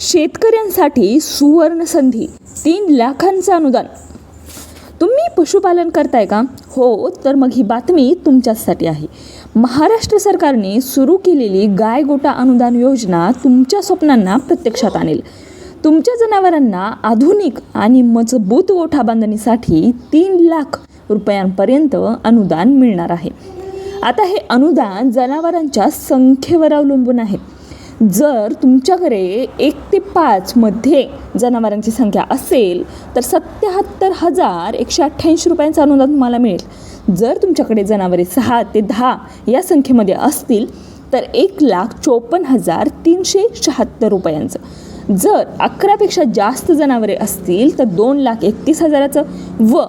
शेतकऱ्यांसाठी सुवर्ण संधी तीन लाखांचं अनुदान. तुम्ही पशुपालन करताय का? हो तर मग ही बातमी तुमच्यासाठी आहे. महाराष्ट्र सरकारने सुरू केलेली गाय गोटा अनुदान योजना तुमच्या स्वप्नांना प्रत्यक्षात आणेल. तुमच्या जनावरांना आधुनिक आणि मजबूत गोठा बांधणीसाठी तीन लाख रुपयांपर्यंत अनुदान मिळणार आहे. आता हे अनुदान जनावरांच्या संख्येवर अवलंबून आहे. जर तुमच्याकडे एक ते पाचमध्ये जनावरांची संख्या असेल तर सत्याहत्तर हजार एकशे अठ्ठ्याऐंशी रुपयांचं अनुदान तुम्हाला मिळेल. जर तुमच्याकडे जनावरे सहा ते दहा या संख्येमध्ये असतील तर एक लाख चोपन्न हजार तीनशे शहात्तर रुपयांचं. जर अकरापेक्षा जास्त जनावरे असतील तर दोन लाख एकतीस हजाराचं व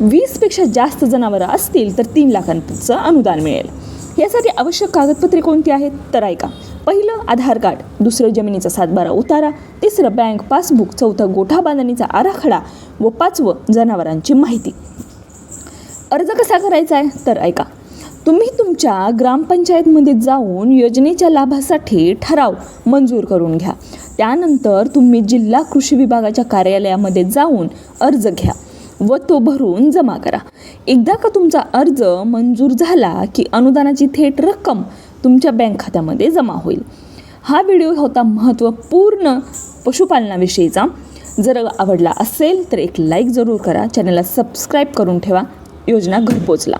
वीसपेक्षा जास्त जनावरं असतील तर तीन लाखांचं अनुदान मिळेल. यासाठी आवश्यक कागदपत्रे कोणती आहेत? तर ऐका. पहिलं आधार कार्ड दुसरं जमिनीचा सातबारा उतारा तिसरं बँक पासबुक चौथं गोठा बांधणीचा आराखडा व पाचवं जनावरांची माहिती. अर्ज कसा करायचा आहे? तर ऐका. तुम्ही तुमच्या ग्रामपंचायतमध्ये जाऊन योजनेच्या लाभासाठी ठराव मंजूर करून घ्या. त्यानंतर तुम्ही जिल्हा कृषी विभागाच्या कार्यालयामध्ये जाऊन अर्ज घ्या व तो भरून जमा करा. एकदा का तुमचा अर्ज मंजूर झाला की अनुदानाची थेट रक्कम तुमच्या बँक खात्यामध्ये जमा होईल. हा व्हिडिओ होता महत्त्वपूर्ण पशुपालनाविषयीचा. जर आवडला असेल तर एक लाईक जरूर करा. चॅनलला सबस्क्राईब करून ठेवा. योजना घरपोचला.